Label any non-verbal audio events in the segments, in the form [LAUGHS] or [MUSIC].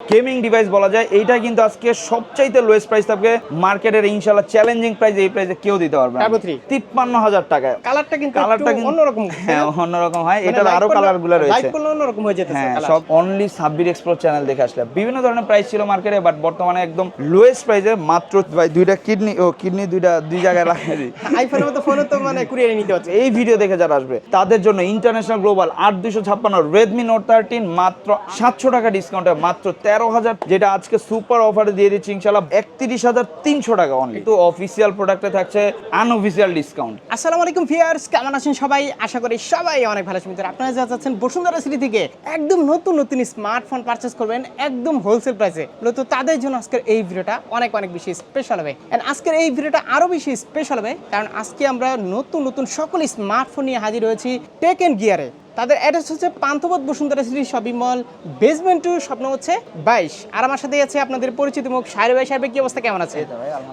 Gaming device বলা যায় এইটা কিন্তু আজকে সবচাইতে লোয়েস্ট প্রাইস থাকবে। মার্কেটের ইনশাল্লাহ চ্যালেঞ্জিং প্রাইস এই প্রাইসে কেউ দিতে পারবে না। Taboo three। তিপ্পান্ন হাজার টাকা কালারটা কিন্তু কালারটা কিন্তু অন্যরকম। হ্যাঁ অন্যরকম হয়। এটার আরও কালারগুলো লাইট রয়েছে। করলে অন্যরকম হয়ে যেতেছে হ্যাঁ সব অনলি সাব্বির এক্সপ্লোর চ্যানেল দেখে আসলে বিভিন্ন ধরনের প্রাইস ছিল মার্কেটে বাট বর্তমানে একদম লোয়েস্ট প্রাইসে মাত্র ভাই দুইটা কিডনি ও কিডনি দুইটা দুই জায়গায় রাখে [LAUGHS] দিই আইফোনের মতো ফোনও তো মানে কুরিয়ারে নিতে হচ্ছে। এই ভিডিও দেখে যারা আসবে তাদের জন্য ইন্টারন্যাশনাল গ্লোবাল আট দুশো ছাপ্পান্ন রেডমি নোট থার্টিন মাত্র সাতশো টাকা ডিসকাউন্টে মাত্র তেরো হাজার যেটা আজকে সুপার অফারে দিয়ে দিচ্ছি ইনশাল্লাহ একত্রিশ হাজার তিনশো টাকা অনলি কিন্তু অফিসিয়াল প্রোডাক্টে থাকছে আনঅফিসিয়াল ডিসকাউন্ট আসসালামু আলাইকুম ভিউয়ার্স কেমন আছেন সবাই? আশা করি সবাই অনেক ভালো আছেন। আপনারা যা যাচ্ছেন বসুন্ধরা সিটি থেকে একদম নতুন নতুন স্মার্টফোন পারচেস করবেন একদম হোলসেল প্রাইসে মূলত তাদের জন্য আজকের এই ভিডিওটা অনেক অনেক বেশি স্পেশাল হবে। এন্ড আজকের এই ভিডিওটা আরও বেশি স্পেশাল হবে কারণ আজকে আমরা নতুন নতুন সকল স্মার্টফোন নিয়ে হাজির হয়েছি টেক এন্ড গিয়ারে তাদের অ্যাড্রেস হচ্ছে Panthapath Bashundhara city shopping mall basement two স্বপ্ন হচ্ছে বাইশ। আর আমার সাথে আছে আপনাদের পরিচিত মুখ সাহের ভাই। সাহেবের কি অবস্থা? কেমন আছে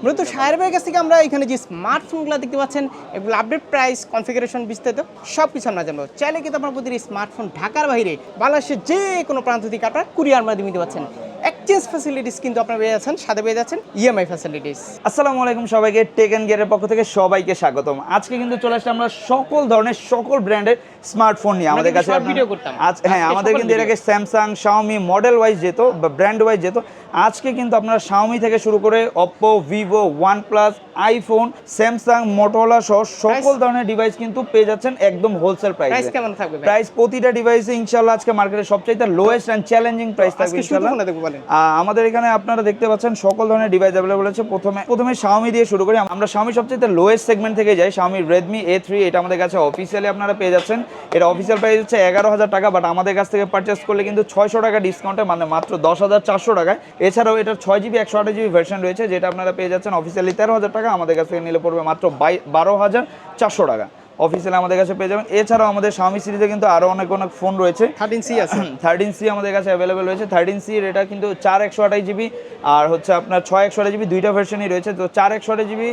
মূলত সাহের ভাইয়ের কাছ থেকে আমরা এখানে যে স্মার্টফোনগুলো দেখতে পাচ্ছেন এগুলো আপডেট প্রাইস কনফিগারেশন বিস্তারিত সব কিছু আমরা জানব। চাইলে কিন্তু আপনার প্রতিটি স্মার্টফোন ঢাকার বাইরে বাংলাদেশের যে কোনো প্রান্ত থেকে আপনার কুরিয়ার মাধ্যমে দিতে পারছেন। এক্সচেঞ্জ ফ্যাসিলিটিস কিন্তু আপনারা পেয়ে যাচ্ছেন সাথে পেয়ে যাচ্ছেন E ইএমআই ফ্যাসিলিটিস আসসালামু আলাইকুম সবাইকে টেক এন্ড গিয়ারের পক্ষ থেকে সবাইকে স্বাগতম। আজকে কিন্তু চলে আমরা সকল ধরনের সকল ব্র্যান্ডের স্মার্টফোন নিয়ে আমাদের কাছে। করতাম। আজ হ্যাঁ আমাদের কিন্তু এর আগে স্যামসাং শাওমি মডেল ওয়াইজ যেত বা ব্র্যান্ড ওয়াইজ যেত। আজকে কিন্তু আপনারা শাওমি থেকে শুরু করে Oppo Vivo OnePlus iPhone Samsung Motorola সহ সকল ধরনের ডিভাইস কিন্তু পেয়ে যাচ্ছেন একদম হোলসেল প্রাইস কেমন থাকবে প্রাইস প্রতিটা ডিভাইসে ইনশাল্লাহ আজকে মার্কেটের সবচাইতে লোয়েস্ট অ্যান্ড চ্যালেঞ্জিং প্রাইস থাকবে আমাদের এখানে আপনারা দেখতে পাচ্ছেন সকল ধরনের ডিভাইস অ্যাভেলেবল আছে। প্রথমে প্রথমে শাওমি দিয়ে শুরু করি। আমরা শাওমি সবচেয়ে লোয়েস্ট সেগমেন্ট থেকে যাই। শাওমি রেডমি এ থ্রি এটা আমাদের কাছে অফিসিয়ালি আপনারা পেয়ে যাচ্ছেন। এটা অফিসিয়াল প্রাইস হচ্ছে এগারো হাজার টাকা বাট আমাদের কাছ থেকে পারচেস করলে কিন্তু ছয়শো টাকা ডিসকাউন্টে মানে মাত্র দশ হাজার চারশো টাকায়। এছাড়াও এটার ছয় জিবি একশো আট জিবি ভার্সন রয়েছে, যেটা আপনারা পেয়ে যাচ্ছেন অফিসিয়ালি তেরো হাজার টাকা। আমাদের কাছ থেকে নিলে পড়বে মাত্র বাই বারো হাজার চারশো টাকা। অফিসিয়ালি আমাদের কাছে পেয়ে যাবেন। এছাড়াও আমাদের স্বামী সিরিজে কিন্তু আরও অনেক অনেক ফোন রয়েছে। থার্টিন সি আছে। [CLEARS THROAT] থার্টিন সি আমাদের কাছে অ্যাভেলেবেল রয়েছে। থার্টিন সি এটা কিন্তু চার একশো আঠাশ জিবি আর হচ্ছে আপনার ছয় একশো আঠাশ জিবি দুইটা ভার্সনই রয়েছে। তো চার একশো আঠাশ জিবি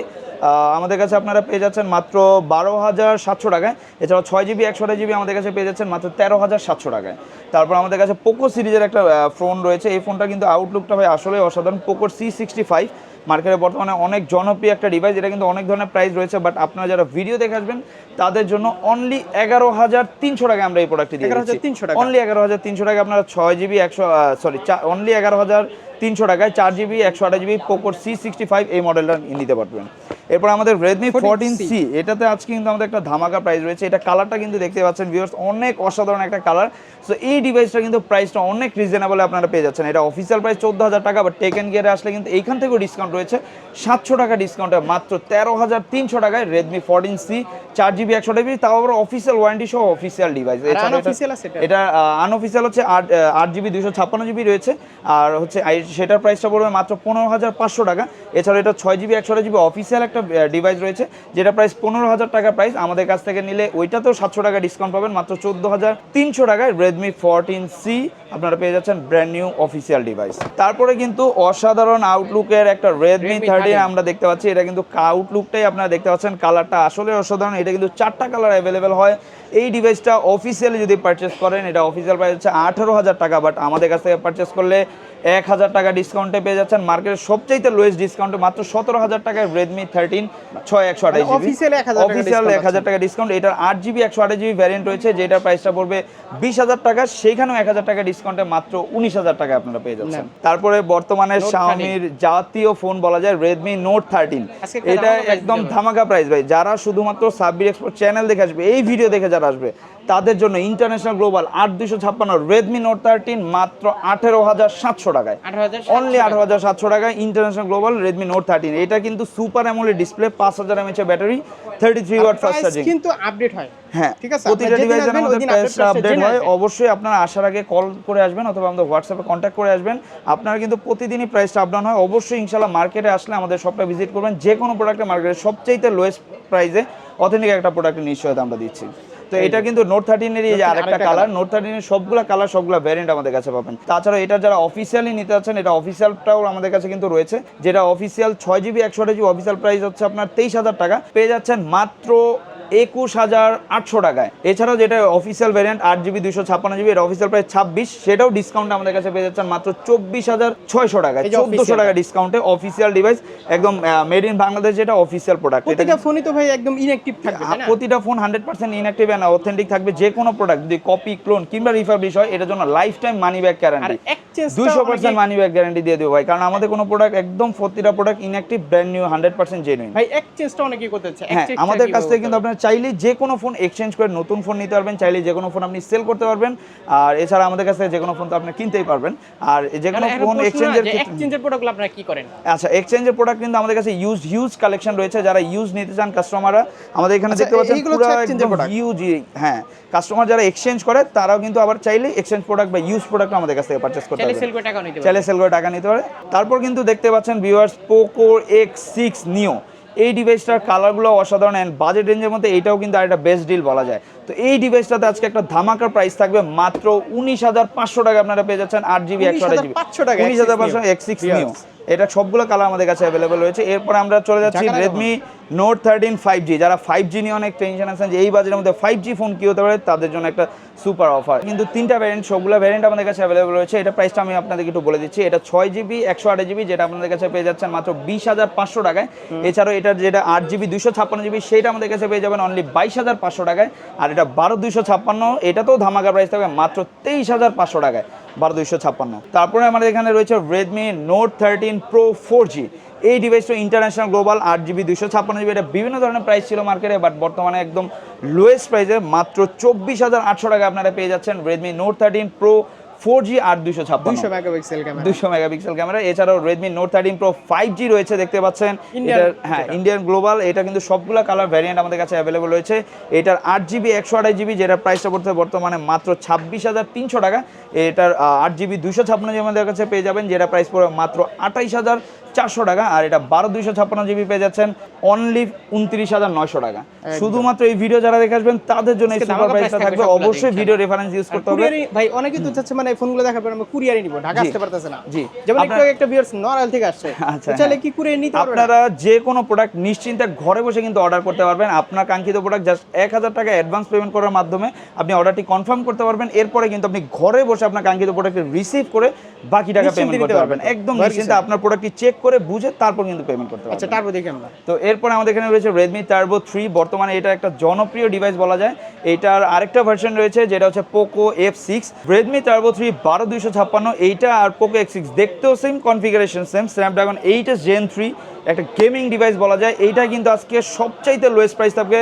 আমাদের কাছে আপনারা পেয়ে যাচ্ছেন মাত্র বারো হাজার সাতশো টাকায়। এছাড়াও ছয় জিবি একশো আঠাশ জিবি আমাদের কাছে পেয়ে যাচ্ছেন মাত্র তেরো হাজার সাতশো টাকায়। তারপর আমাদের কাছে পোকো সিরিজের একটা ফোন রয়েছে। এই ফোনটা কিন্তু আউটলুকটা ভাই আসলে অসাধারণ। পোকোর সি সিক্সটি ফাইভ মার্কেটে বর্তমানে অনেক জনপ্রিয় একটা ডিভাইস এটা কিন্তু অনেক ধরনের প্রাইস রয়েছে বাট আপনারা যারা ভিডিও দেখে আসবেন তাদের জন্য অনলি এগারো হাজার তিনশো টাকা আমরা এই প্রোডাক্টটি দিয়ে 11,300 টাকা। অনলি এগারো হাজার তিনশো টাকা আপনারা ছয় জিবি একশো সরি অনলি এগারো হাজার তিনশো টাকায় চার জিবি একশো আঠাশ জিবি পোকোর সি সিক্সটি ফাইভ এই মডেলটা নিতে পারবেন। এরপর আমাদের রেডমি 14C ফোরটিন সি এটাতে আজকে কিন্তু আমাদের একটা ধামাকা প্রাইস রয়েছে। এটা কালারটা কিন্তু দেখতে পাচ্ছেন ভিউয়ার্স অনেক অসাধারণ একটা কালার সো এই ডিভাইসটা কিন্তু প্রাইসটা অনেক রিজনেবল আপনারা পেয়ে যাচ্ছেন। এটা অফিসিয়াল প্রাইস চোদ্দ হাজার টাকা বাট টেকেন গিয়ারে আসলে কিন্তু এইখান থেকেও ডিসকাউন্ট রয়েছে। সাতশো টাকা ডিসকাউন্টে মাত্র তেরো হাজার তিনশো টাকায় রেডমি ফোরটিন সি চার জিবি একশো জিবি তাও আবার অফিসিয়াল ওয়ারেন্টি সহ অফিসিয়াল ডিভাইস এটা? আনঅফিসিয়াল হচ্ছে আট আট জিবি দুশো ছাপ্পান্ন জিবি রয়েছে। আর হচ্ছে আই- সেটার প্রাইসটা পড়বে মাত্র পনেরো হাজার পাঁচশো টাকা। এছাড়া এটা ছয় জিবি একশো জিবি অফিসিয়াল একটা ডিভাইস রয়েছে যেটা প্রাইস পনেরো হাজার টাকা প্রাইস আমাদের কাছ থেকে নিলে ওইটাতেও সাতশো টাকা ডিসকাউন্ট পাবেন মাত্র চোদ্দ হাজার তিনশো টাকায় রেডমি ফোরটিন সি আপনারা পেয়ে যাচ্ছেন ব্র্যান্ড নিউ অফিসিয়াল ডিভাইস তারপরে কিন্তু অসাধারণ আউটলুকের একটা রেডমি Redmi থার্টিন আমরা দেখতে পাচ্ছি। এটা কিন্তু আউটলুকটাই আপনারা দেখতে পাচ্ছেন। কালারটা আসলে অসাধারণ। এটা কিন্তু চারটা কালার অ্যাভেলেবেল হয়। এই ডিভাইসটা অফিসিয়ালি যদি পারচেস করেন এটা অফিসিয়াল প্রাইস হচ্ছে আঠারো হাজার টাকা বাট আমাদের কাছ থেকে পারচেস করলে এক হাজার টাকা ডিসকাউন্টে পেয়ে যাচ্ছেন। মার্কেটের সবচাইতে লোয়েস্ট ডিসকাউন্টে মাত্র সতেরো হাজার টাকায় রেডমি থার্টিন ছয় একশো আঠাশ মানে official 1000 টাকা অফিসিয়াল এক হাজার টাকা ডিসকাউন্ট এটার আট জিবি একশো আঠাশ জিবি ভ্যারিয়েন্ট রয়েছে যেটার প্রাইসটা পড়বে বিশ হাজার টাকা সেখানেও এক হাজার টাকা ডিসকাউন্টে মাত্র উনিশ হাজার টাকা আপনারা পেয়ে যাচ্ছেন। তারপরে বর্তমানে শাওমির জাতীয় ফোন বলা যায় রেডমি নোট থার্টিন এটা একদম ধামাকা প্রাইস ভাই। যারা শুধুমাত্র সাব্বির এক্সপোর্ট চ্যানেল দেখে আসবে এই ভিডিও দেখে যারা আসবে। তাদের জন্য ইন্টারন্যাশনাল গ্লোবাল আট দুশো ছাপ্পান্ন রেডমি নোট থার্টিন মাত্র আঠেরো হাজার সাতশো টাকায়। অনলি আঠারো হাজার সাতশো টাকায় international global Redmi Note thirteen এটা কিন্তু সুপার অ্যামোলেড ডিসপ্লে পাঁচ হাজার mAh battery thirty three watt fast charging কিন্তু আপডেট হয়। হ্যাঁ ঠিক আছে, প্রতিটা ডিভাইসের মধ্যে প্রাইসটা আপডেট হয়। অবশ্যই আপনারা আসার আগে কল করে আসবেন অথবা আমাদের হোয়াটসঅ্যাপে কন্ট্যাক্ট করে আসবেন। আপনারা কিন্তু প্রতিদিনই প্রাইসটা আপ ডাউন হয়। অবশ্যই ইনশাল্লাহ মার্কেটে আসলে আমাদের শপটা ভিজিট করবেন। যে কোনো প্রোডাক্টের মার্কেটে সবচাইতে লোয়েস্ট প্রাইসে অথেন্টিক একটা প্রোডাক্টের নিশ্চয়তা আমরা দিচ্ছি। তো এটা কিন্তু নোট থার্টিন এর যে আরেকটা কালার নোট থার্টিন এর সবগুলা কালার সবগুলা ভ্যারিয়েন্ট আমাদের কাছে পাবেন। তাছাড়া এটা যারা অফিসিয়ালি নিতে চাচ্ছেন এটা অফিসিয়ালটাও আমাদের কাছে কিন্তু রয়েছে। যেটা অফিসিয়াল ছয় জিবি একশো জিবি অফিসিয়াল প্রাইস হচ্ছে আপনার তেইশ হাজার টাকা। পেয়ে যাচ্ছেন মাত্র একুশ হাজার আটশো টাকায়। এছাড়াও যেটা অফিসিয়াল ভ্যারিয়েন্ট আট জিবি দুশো ছাপ্পান্ন জিবি এটা অফিসিয়াল প্রায় ছাব্বিশ সেটাও ডিসকাউন্ট আমাদের কাছে পেয়ে যাচ্ছেন মাত্র চব্বিশ হাজার ছয়শো টাকায়। চোদ্দশো টাকা ডিসকাউন্টে অফিসিয়াল ডিভাইস একদম মেড ইন বাংলাদেশ যেটা অফিসিয়াল প্রোডাক্ট এটা প্রতিটা ফোনই তো ভাই একদম ইনঅ্যাক্টিভ থাকবে প্রতিটা phone hundred percent inactive and authentic থাকবে যে কোনো প্রোডাক্ট যদি কপি ক্লোন কিংবা রিফার্বিশ হয় এটার জন্য life time money back guarantee দুইশো পার্সেন্ট মানি ব্যাক গ্যারান্টি দিয়ে দেবো ভাই কারণ আমাদের কোনো প্রোডাক্ট একদম প্রতিটা product inactive brand new hundred percent genuine ভাই এক্সচেঞ্জটা অনেকেই করতে হ্যাঁ আমাদের কাছ থেকে কিন্তু আপনার চাইলে যে কোনো ফোন এক্সচেঞ্জ করে নতুন ফোন নিতে পারবেন চাইলে যে কোনো ফোন আপনি সেল করতে পারবেন আর এছাড়া আমাদের কাছ থেকে যে কোনো ফোন তো আপনি কিনতেই পারবেন আর যে কোনো ফোন এক্সচেঞ্জের এক্সচেঞ্জের প্রোডাক্টগুলো আপনারা কি করেন? আচ্ছা এক্সচেঞ্জের প্রোডাক্ট কিন্তু আমাদের কাছে ইউজ হিউজ কালেকশন রয়েছে যারা ইউজ নিতে চান কাস্টমাররা আমাদের এখানে আচ্ছা, দেখতে পাচ্ছেন এইগুলো পুরো একদম? হিউজ হ্যাঁ কাস্টমার যারা এক্সচেঞ্জ করে তারাও কিন্তু আবার চাইলে এক্সচেঞ্জ প্রোডাক্ট বা ইউজ প্রোডাক্ট আমাদের কাছ থেকে পারচেস করতে চাইলে পারবে সেল করে টাকা নিতে পারেন চাইলে সেল করে টাকা নিতে পারে। তারপর কিন্তু দেখতে পাচ্ছেন ভিউয়ার্স পোকো এক্স সিক্স নিও এই ডিভাইসটার কালারগুলো অসাধারণ অ্যান্ড বাজেট রেঞ্জের মধ্যে এটাও কিন্তু একটা বেস্ট ডিল বলা যায়। তো এই ডিভাইসটাতে আজকে একটা ধামাকার প্রাইস থাকবে মাত্র উনিশ হাজার পাঁচশো টাকা আপনারা পেয়ে যাচ্ছেন আট জিবি একশো আট জিবি 19,500 টাকা, উনিশ হাজার পাঁচশো এক্স সিক্স নিউ এটা সবগুলো কালার আমাদের কাছে অ্যাভেলেবেল রয়েছে। এরপর আমরা চলে যাচ্ছি Redmi Note thirteen five G যারা ফাইভ জি নিয়ে অনেক টেনশন আছেন যে এই বাজারের মধ্যে ফাইভ জি ফোন কী হতে পারে তাদের জন্য একটা সুপার অফার কিন্তু তিনটা ভ্যারিয়েন্ট সবগুলো ভ্যারিয়েন্ট আমাদের কাছে অ্যাভেলেবল রয়েছে। এটা প্রাইসটা আমি আপনাদেরকে একটু বলে দিচ্ছি। এটা ছয় জিবি একশো আট জিবি যেটা আপনাদের কাছে পেয়ে যাচ্ছেন মাত্র বিশ হাজার পাঁচশো টাকায়। এছাড়াও এটা যেটা আট জিবি দুশো ছাপ্পান্ন জিবি সেটা আমাদের কাছে পেয়ে যাবেন অনলি বাইশ হাজার পাঁচশো টাকায়। আর এটা বারো দুশো ছাপ্পান্ন এটাতেও ধামাকা প্রাইস থাকবে মাত্র তেইশ হাজার পাঁচশো টাকায়। বারো দুইশো ছাপ্পান্ন। তারপরে আমাদের এখানে রয়েছে Redmi Note thirteen Pro four G এই ডিভাইসটা ইন্টারন্যাশনাল গ্লোবাল আট জিবি দুশো ছাপ্পান্ন জিবি এটা বিভিন্ন ধরনের প্রাইস ছিল মার্কেটে বাট বর্তমানে একদম লোয়েস্ট প্রাইসে মাত্র চব্বিশ হাজার আটশো টাকা আপনারা পেয়ে যাচ্ছেন Redmi Note thirteen Pro four G আর দুশো ছাপ্পান্ন। Megapixel camera. দুশো মেগাপিক্সেল ক্যামেরা এছাড়াও Redmi Note thirteen Pro five G রয়েছে দেখতে পাচ্ছেন। এটার হ্যাঁ ইন্ডিয়ান গ্লোবাল এটা কিন্তু সবগুলো কালার ভ্যারিয়েন্ট আমাদের কাছে অ্যাভেলেবল রয়েছে। এটার আট জিবি একশো আঠাশ জিবি যেটার প্রাইসটা পড়ছে বর্তমানে মাত্র ছাব্বিশ হাজার তিনশো টাকা এটার আট জিবি দুশো ছাপ্পান্ন জিবি আমাদের কাছে পেয়ে যাবেন যেটা প্রাইস পড়বে মাত্র আঠাইশ হাজার চারশো টাকা আর এটা বারো দুইশো ছাপ্পান্ন জিবি পেয়ে যাচ্ছেন অনলি উনত্রিশ হাজার নয়শো টাকা। শুধুমাত্র এই ভিডিও যারা দেখে আসবেন তাদের জন্য সুপার প্রাইসটা থাকবে অবশ্যই ভিডিও রেফারেন্স ইউজ করতে হবে। ভাই অনেকেই তো চাচ্ছে মানে ফোনগুলো দেখার পর আমরা কুরিয়ারে নিব। ঢাকা আসতে পারতেছে না। জি। যেমন একটু একটা ভিউয়ার্স নরাল থেকে আসছে। আচ্ছা, তো চাইলে হ্যাঁ। কি কুরিয়ার নিতে পারবে আপনারা যে কোনো প্রোডাক্ট নিশ্চিন্তে ঘরে বসে কিন্তু অর্ডার করতে পারবেন। আপনার কাঙ্ক্ষিত প্রোডাক্ট জাস্ট এক হাজার টাকা অ্যাডভান্স পেমেন্ট করার মাধ্যমে আপনি অর্ডারটি কনফার্ম করতে পারবেন। এরপরে কিন্তু আপনি ঘরে বসে আপনার কাঙ্ক্ষিত প্রোডাক্টটি রিসিভ করে বাকি টাকা পেমেন্ট করতে পারবেন। পারবেন। একদম নিশ্চিন্তে আপনার প্রোডাক্টটি চেক করে বুঝে তারপর কিন্তু পেমেন্ট করতে আচ্ছা তারপর দেখি আমরা। তো এরপর আমাদের এখানে রয়েছে রেডমি টার্বো থ্রি বর্তমানে এটা একটা জনপ্রিয় ডিভাইস বলা যায়। এটার আরেকটা ভার্সন রয়েছে যেটা হচ্ছে Poco F six Redmi Turbo three বারো দুইশো ছাপ্পান্ন। এইটা আর পোকো এক্স সিক্স দেখতেও same configuration same Snapdragon eight S Gen three একটা গেমিং ডিভাইস বলা যায়। এইটা কিন্তু আজকে সবচাইতে লোয়েস্ট প্রাইস থাকবে।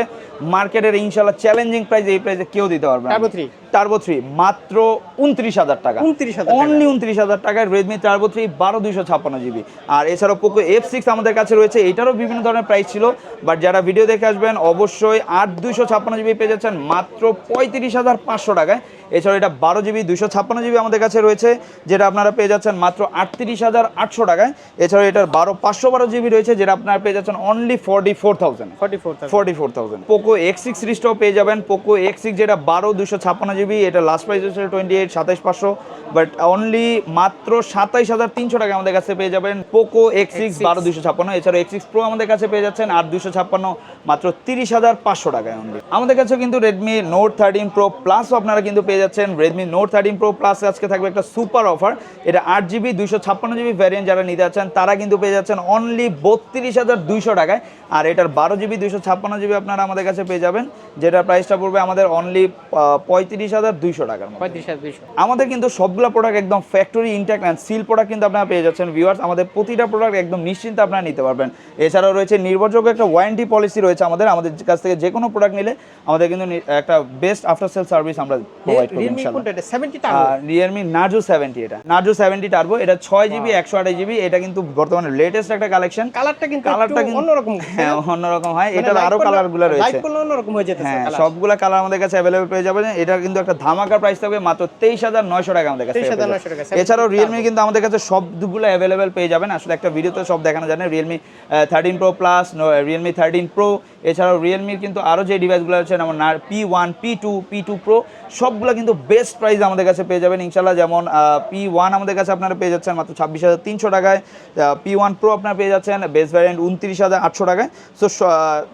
মার্কেটের ইনশাল্লাহ চ্যালেঞ্জিং প্রাইস এই প্রাইসে কেউ দিতে পারবে না। 3? টার্বো থ্রি মাত্র উনত্রিশ হাজার টাকা। 29,000 টাকা। অনলি উনত্রিশ হাজার টাকায় রেডমি টার্বো থ্রি বারো দুইশো ছাপ্পান্ন জিবি আর এছাড়াও পোকো এফ সিক্স আমাদের কাছে রয়েছে এটারও বিভিন্ন ধরনের প্রাইস ছিল। বাট যারা ভিডিও দেখে আসবেন অবশ্যই আট দুইশো ছাপ্পান্ন জিবি পেয়ে যাচ্ছেন মাত্র পঁয়ত্রিশ হাজার পাঁচশো টাকায়। এছাড়াও এটা বারো জিবি দুশো ছাপ্পান্ন জিবি আমাদের কাছে রয়েছে যেটা আপনারা পেয়ে যাচ্ছেন মাত্র আটত্রিশ হাজার আটশো টাকায়। এছাড়াও এটার বারো পাঁচশো বারো জিবি রয়েছে যেটা আপনারা পেয়ে যাচ্ছেন only forty four thousand forty four forty four thousand Poco X six সিরিজটাও পেয়ে যাবেন। পোকো এক্স সিক্স যেটা বারো দুশো ছাপ্পান্ন জিবি এটা লাস্ট প্রাইস হচ্ছে টোয়েন্টি এইট সাতাইশ পাঁচশো। বাট অনলি মাত্র সাতাইশ হাজার তিনশো টাকা আমাদের কাছে পেয়ে যাবেন পোকো এক্স সিক্স বারো দুশো ছাপ্পান্ন। এছাড়া এক্স সিক্স প্রো আমাদের কাছে পেয়ে যাচ্ছেন আর দুশো ছাপ্পান্ন মাত্র তিরিশ হাজার পাঁচশো টাকায় অনলি আমাদের কাছে কিন্তু রেডমি নোট থার্টিন প্রো প্লাসও আপনারা কিন্তু পেয়ে যাচ্ছেন Redmi Note thirteen Pro plus আজকে থাকবে একটা সুপার অফার এটা আট জিবি দুইশো ছাপ্পান্ন জিবি ভ্যারিয়েন্ট যারা নিতে যাচ্ছেন তারা কিন্তু পেয়ে যাচ্ছেন অনলি বত্রিশ হাজার দুইশো টাকায়। আর এটার বারো জিবি দুইশো ছাপ্পান্ন জিবি আপনারা আমাদের কাছে পেয়ে যাবেন যেটার প্রাইসটা পড়বে আমাদের অনলি পঁয়ত্রিশ হাজার দুইশো টাকার আমাদের কিন্তু সবগুলো প্রোডাক্ট একদম factory intact and seal product কিন্তু আপনারা পেয়ে যাচ্ছেন ভিউয়ার্স আমাদের প্রতিটা প্রোডাক্ট একদম নিশ্চিন্তে আপনারা নিতে পারবেন। এছাড়াও রয়েছে নির্ভরযোগ্য একটা ওয়ারেন্টি পলিসি রয়েছে আমাদের। আমাদের কাছ থেকে যে কোনো প্রোডাক্ট নিলে আমাদের কিন্তু একটা বেস্ট আফটার সেল সার্ভিস আমরা প্রোভাইড করি রিয়েলমি নার্জো সেভেন্টি এটা? নার্জো সেভেন্টি টার্বো এটা। ছয় জিবি একশো আঠাশ জিবি এটা কিন্তু বর্তমানে লেটেস্ট একটা কালেকশন কালারটা কিন্তু কালারটা কিন্তু অন্যরকম। [LAUGHS] হ্যাঁ অন্যরকম হয়। মানে এটার light আরও কালারগুলো রয়েছে। অন্যরকম হয়ে যেতেছে হ্যাঁ। সবগুলা কালার আমাদের কাছে অ্যাভেলেবল পেয়ে যাবেন। এটা কিন্তু একটা ধামাকা প্রাইস থাকবে মাত্র তেইশ হাজার নয়শো টাকা আমাদের কাছে এছাড়াও রিয়েলমি কিন্তু আমাদের কাছে সবগুলো অ্যাভেলেবেল পেয়ে যাবেন। আসলে একটা ভিডিওতে সব দেখানো যায় না Realme thirteen Pro plus Realme thirteen Pro এছাড়াও রিয়েলমির কিন্তু আরও যে ডিভাইসগুলো আছে, যেমন P one P two P two Pro সবগুলো কিন্তু বেস্ট প্রাইস আমাদের কাছে পেয়ে যাবেন। ইনশাল্লাহ যেমন পি ওয়ান আমাদের কাছে আপনারা পেয়ে যাচ্ছেন মাত্র ছাব্বিশ হাজার তিনশো টাকায়। পি ওয়ান প্রো আপনারা পেয়ে যাচ্ছেন বেস্ট ভ্যারিয়েন্ট উনত্রিশ হাজার আটশো টাকায়। সো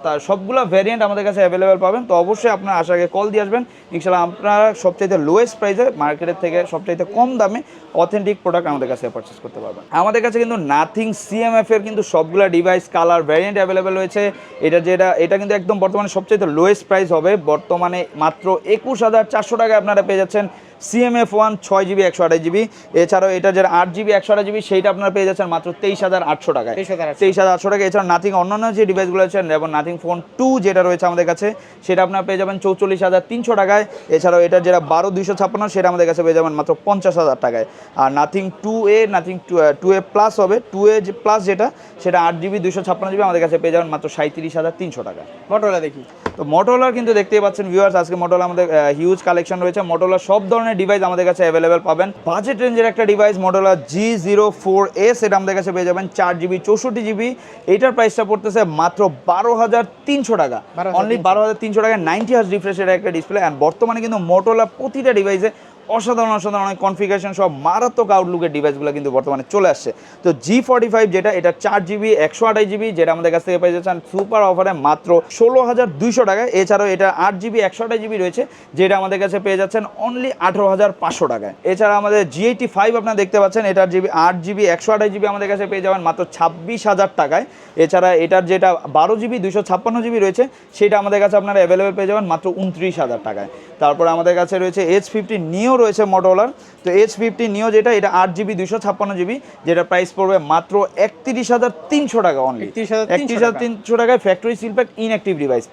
তার সবগুলো ভ্যারিয়েন্ট আমাদের কাছে অ্যাভেলেবেল পাবেন। তো অবশ্যই আপনার আগে কল দিয়ে আসবেন। ইনশাল্লাহ আপনারা সবচাইতে লোয়েস্ট প্রাইসে মার্কেটের থেকে সবচাইতে কম দামে অথেন্টিক প্রোডাক্ট আমাদের কাছে পারচেস করতে পারবেন। আমাদের কাছে কিন্তু নাথিং সিএমএফ এর কিন্তু সবগুলো ডিভাইস কালার ভ্যারিয়েন্ট অ্যাভেলেবেল রয়েছে। এটা যেটা এটা কিন্তু একদম বর্তমানে সবচেয়ে লোয়েস্ট প্রাইস হবে। বর্তমানে মাত্র একুশ হাজার চারশো টাকায় আপনারা পেয়ে যাচ্ছেন সিএমএফ ওয়ান ছয় জিবি একশো আঠাশ জিবি এছাড়াও এটা যেটা আট জিবি একশো আঠাশ জিবি সেইটা আপনারা পেয়ে যাচ্ছেন মাত্র তেইশ হাজার আটশো টাকায়। তেইশ হাজার আটশো। টাকা এছাড়া নাথিং অন্যান্য যে ডিভাইসগুলো আছে যেমন নাথিং ফোন টু যেটা রয়েছে আমাদের কাছে সেটা আপনারা পেয়ে যাবেন চৌচল্লিশ হাজার তিনশো টাকায়। এছাড়াও এটা যেটা বারো দুইশো ছাপ্পান্ন সেটা আমাদের কাছে পেয়ে যাবেন মাত্র পঞ্চাশ হাজার টাকায়। আর Nothing two A Nothing two A plus হবে। টু এ প্লাস যেটা সেটা আট জিবি দুইশো ছাপ্পান্ন জিবি আমাদের কাছে পেয়ে যাবেন মাত্র সাঁত্রিশ হাজার তিনশো টাকায়। মোটরলা দেখি। তো মোটোলার কিন্তু দেখতেই পাচ্ছেন ভিউয়ার্স আজকে মোটোলা আমাদের হিউজ কালেকশন রয়েছে। মোটোলার সব ধরনের ডিভাইস আমাদের কাছে অ্যাভেলেবেল পাবেন। বাজেট রেঞ্জের একটা device Motorola G zero four S এটা আমাদের কাছে পেয়ে যাবেন চার জিবি চৌষট্টি জিবি এটার প্রাইসটা পড়তেছে মাত্র বারো হাজার তিনশো টাকা। অনলি বারো হাজার তিনশো টাকা নাইনটি হার্স রিফ্রেশের একটা ডিসপ্লে অ্যান্ড বর্তমানে কিন্তু মোটোলা প্রতিটা ডিভাইসে অসাধারণ অসাধারণ অনেক কনফিগারেশন সব মারাত্মক আউটলুকের ডিভাইসগুলো কিন্তু বর্তমানে চলে আসছে। তো জি ফর্টি ফাইভ যেটা, এটা চার জিবি একশো আঠাশ জিবি যেটা আমাদের কাছ থেকে পেয়ে যাচ্ছেন সুপার অফারে মাত্র ষোলো হাজার দুইশো টাকায় এছাড়াও এটা আট জিবি একশো আঠাশ জিবি রয়েছে, যেটা আমাদের কাছে পেয়ে যাচ্ছেন অনলি আঠেরো হাজার পাঁচশো টাকায়। এছাড়া আমাদের জি এইটি ফাইভ আপনারা দেখতে পাচ্ছেন, এটার জিবি আট জিবি একশো আঠাশ জিবি আমাদের কাছে পেয়ে যাবেন মাত্র ছাব্বিশ হাজার টাকায়। এছাড়া এটার যেটা বারো জিবি দুশো ছাপ্পান্ন জিবি রয়েছে, সেটা আমাদের কাছে আপনারা অ্যাভেলেবেল পেয়ে যাবেন মাত্র উনত্রিশ হাজার টাকায়। তারপর আমাদের কাছে রয়েছে এইচ ফিফটি নিও রয়েছে মোটোলার তো এইচ ফিফটি নিও যেটা এটা আট জিবি দুশো ছাপ্পান্ন জিবি যেটা প্রাইস পড়বে মাত্র একত্রিশ হাজার তিনশো টাকা অনলি 31,300 একত্রিশ হাজার তিনশো টাকায় factory seal pack inactive device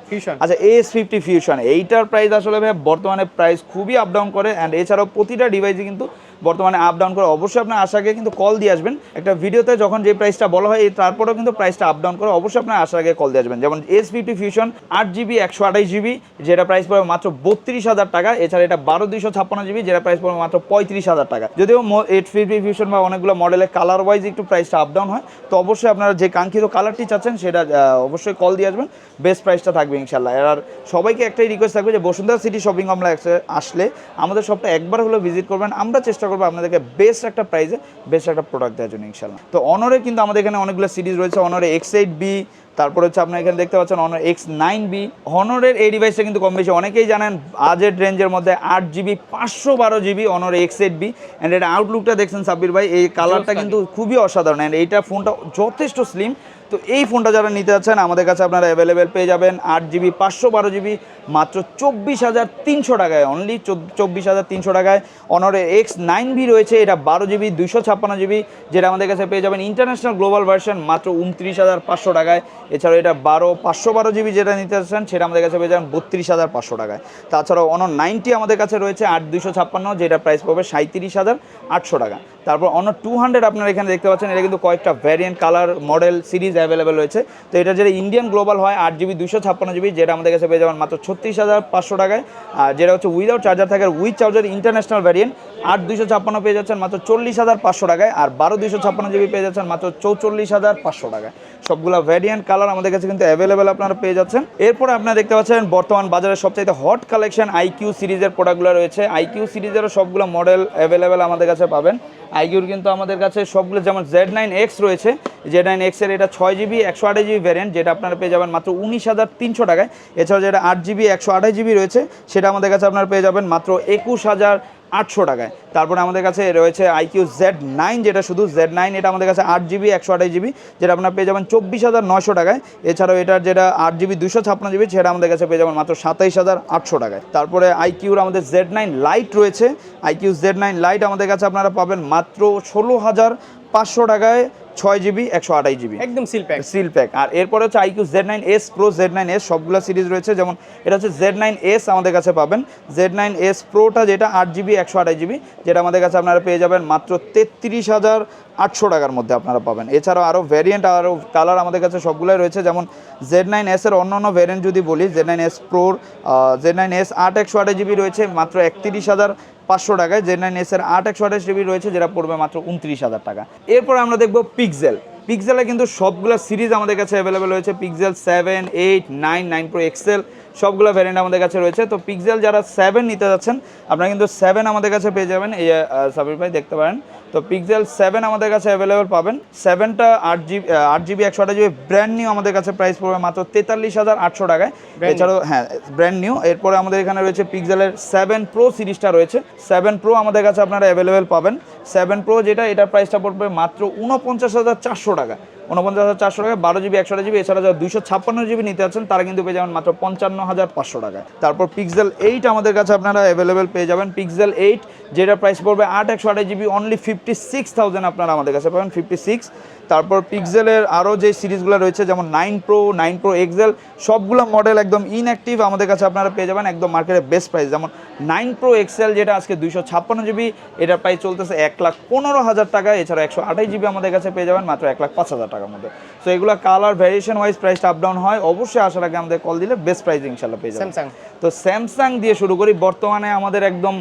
আচ্ছা এস ফিফটি ফিউশন এইটার প্রাইস আসলে ভাই বর্তমানে প্রাইস খুবই আপ ডাউন করে অ্যান্ড এছাড়াও প্রতিটা ডিভাইসই কিন্তু বর্তমানে আপ ডাউন করে অবশ্যই আপনার আসার আগে কিন্তু কল দিয়ে আসবেন। একটা ভিডিওতে যখন যে প্রাইসটা বলা হয় তারপরেও কিন্তু প্রাইসটা আপ ডাউন করে অবশ্যই আপনার আসার আগে কল দিয়ে আসবেন। যেমন এস ফিফটি ফিউশন আট জিবি একশো আঠাশ জিবি যেটা প্রাইস পড়বে মাত্র বত্রিশ হাজার টাকা। এছাড়া এটা বারো দুইশো ছাপ্পান্ন জিবি যেটা প্রাইস পড়বে মাত্র পঁয়ত্রিশ হাজার টাকা। যদিও এইট ফিফটি ফিউশন বা অনেকগুলো মডেলের কালার ওয়াইজ একটু প্রাইসটা আপ ডাউন হয়, তো অবশ্যই আপনারা যে কাঙ্ক্ষিত কালারটি চাচ্ছেন, সেটা অবশ্যই কল দিয়ে আসবেন। বেস্ট প্রাইসটা থাকবে ইনশাল্লাহ আর সবাইকে একটাই রিকোয়েস্ট থাকবে যে বসুন্ধরা সিটি শপিং কমপ্লেক্সে আসলে আমাদের সবটা একবার হলেও ভিজিট করবেন। আমরা চেষ্টা করব আপনাদেরকে বেস্ট একটা প্রাইসে বেস্ট একটা প্রোডাক্ট দেওয়ার জন্য ইনশাল্লাহ তো অনরে কিন্তু আমাদের এখানে অনেকগুলো সিরিজ রয়েছে অনরে এক্স এইট বি তারপর হচ্ছে আপনার এখানে দেখতে পাচ্ছেন অনর এক্স নাইন বি অনরের এই ডিভাইসটা কিন্তু কম বেশি অনেকেই জানেন আজের রেঞ্জের মধ্যে আট জিবি পাঁচশো বারো জিবি অনর এক্স এইট বি অ্যান্ড এটা আউটলুকটা দেখছেন সাব্বির ভাই এই কালারটা কিন্তু খুবই অসাধারণ। অ্যান্ড এইটা ফোনটা যথেষ্ট স্লিম তো এই ফোনটা যারা নিতে যাচ্ছেন, আমাদের কাছে আপনারা অ্যাভেলেবেল পেয়ে যাবেন। আট জিবি পাঁচশো বারো জিবি মাত্র চব্বিশ হাজার তিনশো টাকায়। অনলি চব্বিশ হাজার তিনশো টাকায়। অনরে এক্স নাইন ভি রয়েছে, এটা বারো জিবি দুইশো ছাপ্পান্ন জিবি যেটা আমাদের কাছে পেয়ে যাবেন ইন্টারন্যাশনাল গ্লোবাল ভার্সন মাত্র উনত্রিশ হাজার পাঁচশো টাকায়। এছাড়াও এটা বারো, পাঁচশো বারো জিবি যেটা নিতে চাচ্ছেন সেটা আমাদের কাছে পেয়ে যাবেন বত্রিশ হাজার পাঁচশো টাকায়। তাছাড়াও অনর নাইনটি আমাদের কাছে রয়েছে, আট দুইশো ছাপ্পান্ন, যেটা প্রাইস পড়বে সাঁত্রিশ হাজার আটশো টাকা। তারপর অনর টু হান্ড্রেড আপনারা এখানে দেখতে পাচ্ছেন, এটা কিন্তু কয়েকটা variant colour model series available রয়েছে। তো এটা যেটা ইন্ডিয়ান গ্লোবাল হয়, আট জিবি দুশো ছাপ্পান্ন জিবি যেটা আমাদের কাছে পেয়ে যাবেন মাত্র ছত্রিশ হাজার পাঁচশো টাকায়। আর যেটা হচ্ছে উইদাউট চার্জার থাকে উইথ চার্জার ইন্টারন্যাশনাল ভ্যারিয়েন্ট আট দুশো ছাপ্পান্ন পেয়ে যাচ্ছেন মাত্র চল্লিশ হাজার পাঁচশো টাকায়। আর বারো দুশো ছাপ্পান্ন জিবি পেয়ে যাচ্ছেন মাত্র চৌচল্লিশ হাজার পাঁচশো টাকায়। সবগুলো ভ্যারিয়েন্ট কালার আমাদের কাছে কিন্তু অ্যাভেলেবেল আপনারা পেয়ে যাচ্ছেন। এরপরে আপনারা দেখতে পাচ্ছেন বর্তমান বাজারে সবচাইতে হট কালেকশন আইকিউ সিরিজের প্রোডাক্টগুলো রয়েছে। আইকিউ সিরিজেরও সবগুলো মডেল অ্যাভেলেবেল আমাদের কাছে পাবেন। আইকিউর কিন্তু আমাদের কাছে সবগুলো যেমন জেড নাইন এক্স রয়েছে জেড নাইন এক্সের এটা ছয় জিবি একশো আঠাশ জিবি ভ্যারিয়েন্ট যেটা আপনারা পেয়ে যাবেন মাত্র উনিশ হাজার তিনশো টাকায়। এছাড়াও যেটা আট জিবি একশো আঠাশ জিবি রয়েছে, সেটা আমাদের কাছে আপনারা পেয়ে যাবেন মাত্র একুশ হাজার আটশো টাকায়। তারপরে আমাদের কাছে রয়েছে আইকিউ জেড নাইন যেটা শুধু জেড নাইন এটা আমাদের কাছে আট জিবি একশো আঠাশ জিবি যেটা আপনার পেয়ে যাবেন চব্বিশ হাজার নশো টাকায়। এছাড়াও এটার যেটা আট জিবি দুশো ছাপ্পান্ন জিবি সেটা আমাদের কাছে পেয়ে যাবেন মাত্র সাতাইশ হাজার আটশো টাকায়। তারপরে আইকিউর আমাদের জেড নাইন লাইট রয়েছে। আইকিউ জেড নাইন লাইট আমাদের কাছে আপনারা পাবেন মাত্র ষোলো হাজার পাঁচশো টাকায়। ছয় জিবি একশো আঠাশ জিবি একদম সিল প্যাক সিল প্যাক আর এরপরে হচ্ছে iQOO Z nine S pro Z nine S সবগুলো সিরিজ রয়েছে। যেমন এটা হচ্ছে জেড নাইন এস আমাদের কাছে পাবেন। জেড নাইন এস প্রোটা যেটা আট জিবি একশো আঠাশ জিবি যেটা আমাদের কাছে আপনারা পেয়ে যাবেন মাত্র তেত্রিশ হাজার আটশো টাকার মধ্যে আপনারা পাবেন। এছাড়াও আরও ভ্যারিয়েন্ট আরও কালার আমাদের কাছে সবগুলোই রয়েছে, যেমন জেড নাইন এস এর অন্য অন্য ভ্যারিয়েন্ট যদি বলি জেড নাইন এস প্রোর জেড নাইন এস আট একশো আঠাশ জিবি রয়েছে, মাত্র একত্রিশ হাজার পাঁচশো টাকায়। জেড নাইন এস এর আট একশো আঠাশ জিবি রয়েছে, যেটা পড়বে মাত্র উনত্রিশ হাজার টাকা। এরপর আমরা দেখব পিক্সেল পিক্সেলে কিন্তু সবগুলো সিরিজ আমাদের কাছে অ্যাভেলেবেল রয়েছে Pixel seven eight nine nine pro XL সবগুলো ভ্যারিয়েন্ট আমাদের কাছে রয়েছে। তো পিক্সেল যারা সেভেন নিতে যাচ্ছেন, আপনারা কিন্তু সেভেন আমাদের কাছে পেয়ে যাবেন। এই সাবির ভাই দেখতে পারেন। তো পিক্সেল সেভেন আমাদের কাছে অ্যাভেলেবেল পাবেন। সেভেনটা আট জিবি আট জিবি একশো আঠাশ জিবি ব্র্যান্ড নিউ আমাদের কাছে প্রাইস পড়বে মাত্র তেতাল্লিশ হাজার আটশো টাকায়। এছাড়াও হ্যাঁ ব্র্যান্ড নিউ এরপরে আমাদের এখানে রয়েছে পিক্সেলের সেভেন প্রো সিরিজটা রয়েছে। সেভেন প্রো আমাদের কাছে আপনারা অ্যাভেলেবেল পাবেন। সেভেন প্রো যেটা এটার প্রাইসটা পড়বে মাত্র উনপঞ্চাশ হাজার চারশো টাকা উনপঞ্চাশ হাজার চারশো টাকা বারো জিবি একশো জিবি এছাড়া যারা দুইশো ছাপ্পান্ন জিবি নিতে আছেন তারা কিন্তু পেয়ে যাবেন মাত্র পঞ্চান্ন হাজার পাঁচশো টাকায়। তারপর পিক্সেল এইট আমাদের কাছে আপনারা অ্যাভেলেবেল পেয়ে যাবেন। পিক্সেল এইট যেটা প্রাইস পড়বে আট একশো আঠাশ GB only fifty six thousand আপনারা আমাদের কাছে পাবেন ফিফটি সিক্স তারপর পিক্সেলের আরও যে সিরিজগুলো রয়েছে যেমন nine pro nine pro XL সবগুলো মডেল একদম ইনঅ্যাক্টিভ আমাদের কাছে আপনারা পেয়ে যাবেন একদম মার্কেটের বেস্ট প্রাইস যেমন নাইন প্রো এক্সেল যেটা আজকে দুইশো ছাপ্পান্ন জিবি এটার প্রাইস চলতেছে এক লাখ পনেরো হাজার টাকা এছাড়া একশো আঠাশ জিবি আমাদের কাছে পেয়ে যাবেন মাত্র এক লাখ পাঁচ হাজার টাকার মধ্যে। তো এগুলো কালার ভ্যারিয়েশন ওয়াইজ প্রাইসটা আপ ডাউন হয়। অবশ্যই আসার আগে আমাদের কল দিলে বেস্ট প্রাইস ইনশাল্লাহ পেয়ে যাবেন। স্যামসাং তো স্যামসাং দিয়ে শুরু করি। বর্তমানে আমাদের একদম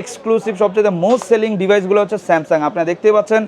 এক্সক্লুসিভ সবচেয়ে মোস্ট সেলিং ডিভাইসগুলো হচ্ছে স্যামসাং আপনারা দেখতে পাচ্ছেন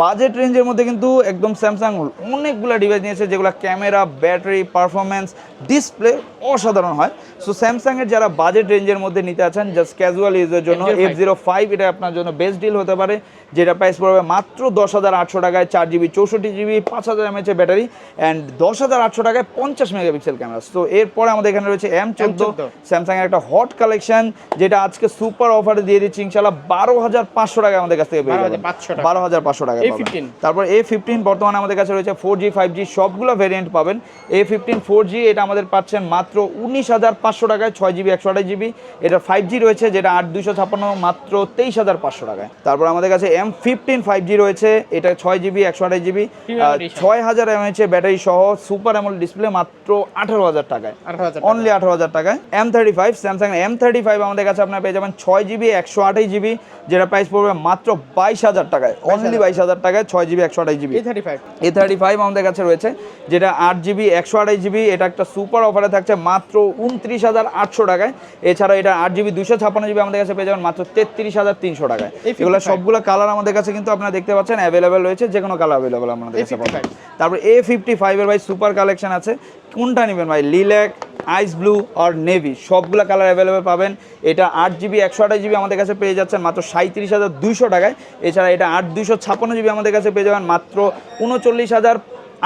বাজেট রেঞ্জের মধ্যে কিন্তু একদম স্যামসাং অনেকগুলো ডিভাইস নিয়েছে যেগুলো ক্যামেরা ব্যাটারি পারফরমেন্স ডিসপ্লে অসাধারণ হয়। সো স্যামসাংয়ের যারা বাজেট রেঞ্জের মধ্যে নিতে আছেন জাস্ট ক্যাজুয়াল ইউজের জন্য F05 এফ জিরো ফাইভ এটা আপনার জন্য বেস্ট ডিল হতে পারে যেটা প্রাইস পড়বে মাত্র দশ হাজার আটশো টাকায় চার জিবি চৌষট্টি জিবি পাঁচ হাজার এমএচ ব্যাটারি অ্যান্ড দশ হাজার আটশো টাকায় পঞ্চাশ মেগাপিক্সেল ক্যামেরা তো এরপরে আমাদের এখানে রয়েছে এম চোদ্দ। M14 স্যামসাং এর একটা হট কালেকশন যেটা আজকে সুপার অফারে দিয়ে দিচ্ছি ইনশাল্লাহ বারো হাজার পাঁচশো টাকা আমাদের কাছ থেকে পেয়ে যাবেন। 12,500 টাকা। বারো হাজার পাঁচশো টাকা A15 তারপর এ ফিফটিন বর্তমানে আমাদের কাছে রয়েছে ফোর জি ফাইভ জি সবগুলো ভেরিয়েন্ট পাবেন। এ ফিফটিন ফোর জি এটা আমাদের পাচ্ছেন মাত্র উনিশ হাজার পাঁচশো টাকায় ছয় জিবি একশো আঠাশ জিবি। এটা ফাইভ জি রয়েছে যেটা আট দুইশো ছাপ্পান্ন মাত্র তেইশ হাজার পাঁচশো টাকায়। তারপর আমাদের কাছে এম ফিফটিন ফাইভ জি রয়েছে এটা ছয় জিবি একশো আঠাশ জিবি। ছয় হাজার এমএচ ব্যাটারি সহ সুপার অ্যামোল ডিসপ্লে মাত্র আঠারো হাজার টাকায়। অনলি আঠারো হাজার টাকায়। M thirty five Samsung M thirty five আমাদের কাছে আপনার পেয়ে যাবেন ছয় জিবি একশো আঠাশ জিবি যেটা প্রাইস পড়বে মাত্র বাইশ হাজার টাকায়। অনলি বাইশ হাজার টাকায় ছয় জিবি একশো আঠাশ GB. A thirty five A thirty five আমাদের কাছে রয়েছে যেটা আট জিবি একশো আঠাশ জিবি এটা একটা সুপার অফারে থাকছে মাত্র উনত্রিশ হাজার আটশো টাকায়। এছাড়া এটা আট জিবি দুশো ছাপ্পান্ন জিবি আমাদের কাছে পেয়ে যাবেন মাত্র তেত্রিশ হাজার তিনশো টাকায়। এগুলো সবগুলো কালার আমাদের কাছে কিন্তু আপনারা দেখতে পাচ্ছেন অ্যাভেলেবেল রয়েছে যে কোনো কালার অ্যাভেলেবেল আমাদের কাছে পাবেন। তারপর এ ফিফটি ফাইভের ভাই সুপার কালেকশন আছে। কোনটা নেবেন ভাই? লিল্যাক আইস ব্লু আর নেভি সবগুলো কালার অ্যাভেলেবেল পাবেন। এটা আট জিবি একশো আঠাশ জিবি আমাদের কাছে পেয়ে যাচ্ছেন মাত্র সাঁত্রিশ হাজার দুইশো টাকায়। এছাড়া এটা আট দুইশো ছাপ্পান্ন জিবি আমাদের কাছে পেয়ে যাবেন মাত্র উনচল্লিশ হাজার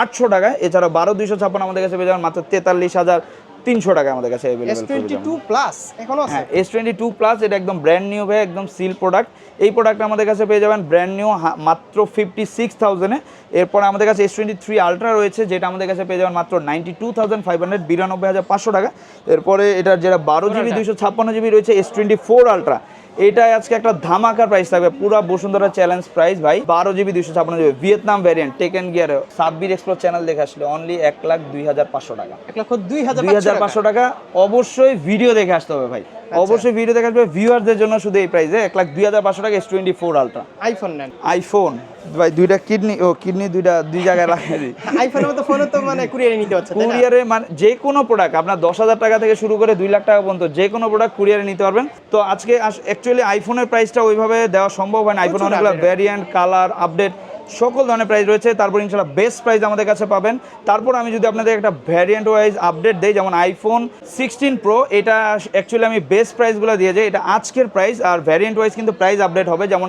আটশো টাকায়। এছাড়া বারো দুইশো ছাপ্পান্ন আমাদের কাছে পেয়ে যাবেন মাত্র তেতাল্লিশ হাজার তিনশো টাকা আমাদের কাছে এস টু প্লাস এখনও হ্যাঁ এস টোয়েন্টি টু প্লাস এটা একদম ব্র্যান্ড নিউ ভাই একদম সিল প্রোডাক্ট এই প্রোডাক্ট আমাদের কাছে পেয়ে যাবেন ব্র্যান্ড নিউ মাত্র ফিফটি সিক্স থাউজেন্ডে এরপর আমাদের কাছে এস টোয়েন্টি থ্রি আলট্রা রয়েছে যেটা আমাদের কাছে পেয়ে যাবেন মাত্র ninety two thousand five hundred বিরানব্বই হাজার পাঁচশো টাকা। এরপরে এটার যেটা বারো জিবি দুইশো ছাপ্পান্ন জিবি রয়েছে এস টোয়েন্টি ফোর আলট্রা এটাই আজকে একটা ধামাকার প্রাইস থাকবে। পুরো বসুন্ধরা চ্যালেঞ্জ প্রাইস ভাই। বারো জিবি দুইশো ছাপান্ন GB Vietnam variant taken gear Sabbir explore channel দেখে আসলে অনলি এক লাখ দুই হাজার পাঁচশো টাকা। এক লক্ষ দুই হাজার দুই হাজার পাঁচশো টাকা। অবশ্যই ভিডিও দেখে আসতে হবে ভাই। অবশ্যই ভিডিও দেখা আসবে ভিউয়ারদের জন্য শুধু এই প্রাইসে এক লাখ দুই হাজার পাঁচশো টাকা S twenty four ultra iPhone নেন। আইফোন ভাই দুইটা কিডনি ও কিডনি দুইটা দুই জায়গায় লাগিয়ে দিই আইফোনের মতো ফোনও তো মানে কুরিয়ারে নিতে হচ্ছে তাই না? কুরিয়ারে মানে যে কোনো প্রোডাক্ট আপনার দশ হাজার টাকা থেকে শুরু করে দুই লাখ টাকা পর্যন্ত যে কোনো প্রোডাক্ট কুরিয়ারে নিতে পারবেন। তো আজকে অ্যাকচুয়ালি আইফোনের প্রাইসটা ওইভাবে দেওয়া সম্ভব হয় না। আইফোন অনেকগুলো। ভ্যারিয়েন্ট কালার আপডেট সকল ধরনের প্রাইস রয়েছে। তারপর ইনশাল্লাহ বেস্ট প্রাইস আমাদের কাছে পাবেন। তারপর আমি যদি আপনাদের একটা ভ্যারিয়েন্ট ওয়াইজ আপডেট দেই, যেমন আইফোন সিক্সটিন প্রো এটা অ্যাকচুয়ালি আমি বেস্ট প্রাইসগুলো দিয়ে যাই। এটা আজকের প্রাইস আর ভ্যারিয়েন্ট ওয়াইজ কিন্তু প্রাইস আপডেট হবে। যেমন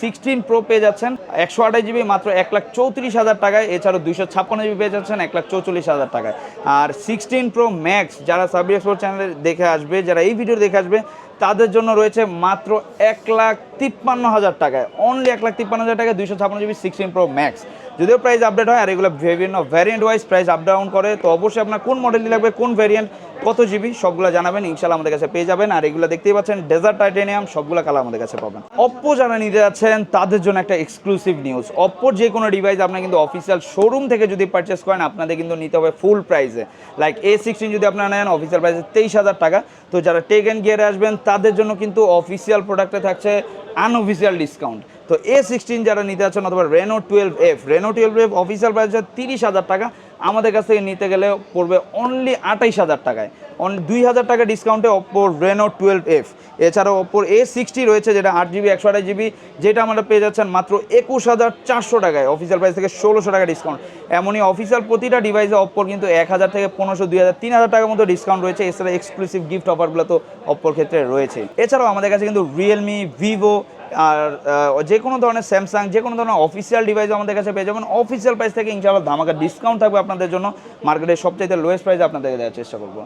সিক্সটিন প্রো পেয়ে যাচ্ছেন একশো আঠাশ জিবি মাত্র এক লাখ চৌত্রিশ হাজার টাকায়। এছাড়াও দুইশো ছাপ্পান্ন জিবি পেয়ে যাচ্ছেন এক লাখ চৌচল্লিশ হাজার টাকায়। আর সিক্সটিন প্রো ম্যাক্স যারা সাবি এক্সপোর্ট চ্যানেলে দেখে আসবে, যারা এই ভিডিও দেখে আসবে তাদের জন্য রয়েছে মাত্র এক লাখ তিপ্পান্ন হাজার টাকায়। অনলি এক লাখ তিপ্পান্ন হাজার টাকায় দুইশো ছাপান্ন জিবি সিক্সটিন প্রো ম্যাক্স যদিও প্রাইস আপডেট হয় আর এগুলো বিভিন্ন variant wise price up down করে, তো অবশ্যই আপনার কোন মডেলটি লাগবে, কোন ভ্যারিয়েন্ট কত জিবি সবগুলো জানাবেন ইনশাল্লাহ আমাদের কাছে পেয়ে যাবেন। আর এগুলো দেখতেই পাচ্ছেন ডেজার্ট টাইটেনিয়াম সবগুলো কালার আমাদের কাছে পাবেন। অপ্পো যারা নিতে যাচ্ছেন, তাদের জন্য একটা এক্সক্লুসিভ নিউজ অপ্পোর যে কোনো ডিভাইস আপনি কিন্তু অফিসিয়াল শোরুম থেকে যদি পারচেস করেন, আপনাদের কিন্তু নিতে হবে ফুল প্রাইসে লাইক এ সিক্সটিন যদি আপনারা নেন অফিসিয়াল প্রাইসে তেইশ হাজার টাকা। তো যারা টেক অ্যান্ড গিয়ারে আসবেন, তাদের জন্য কিন্তু অফিসিয়াল প্রোডাক্টে থাকছে আনঅফিসিয়াল ডিসকাউন্ট তো এ সিক্সটিন যারা নিতে যাচ্ছেন, অথবা Reno twelve F Reno twelve F official price তিরিশ হাজার টাকা। আমাদের কাছ নিতে গেলে পড়বে অনলি আঠাইশ হাজার টাকায়। অন দুই হাজার টাকা ডিসকাউন্টে ওপ্পোর রেনো টুয়েলভ এফ এছাড়াও ওপ্পোর এ সিক্সটি রয়েছে, যেটা আট জিবি একশো আঠাশ জিবি যেটা আমরা পেয়ে যাচ্ছেন মাত্র একুশ হাজার চারশো টাকায়। অফিসিয়াল প্রাইস থেকে ষোলোশো টাকা ডিসকাউন্ট এমনই অফিসিয়াল প্রতিটা ডিভাইসে অপ্পোর কিন্তু এক হাজার থেকে পনেরোশো, দুই হাজার, তিন হাজার টাকার মতো ডিসকাউন্ট রয়েছে। এছাড়া এক্সক্লুসিভ গিফট অফারগুলো তো অপ্পোর ক্ষেত্রে রয়েছে। এছাড়াও আমাদের কাছে কিন্তু রিয়েলমি ভিভো আর যে কোনো ধরনের স্যামসাং যে কোনো ধরনের অফিসিয়াল ডিভাইস আমাদের কাছে পেয়ে যাবেন। অফিসিয়াল প্রাইস থেকে ইনশাআল্লাহ ধামাকা ডিসকাউন্ট থাকবে আপনাদের জন্য। মার্কেটের সবচাইতে লোয়েস্ট প্রাইস আপনাদেরকে দেওয়ার চেষ্টা করব।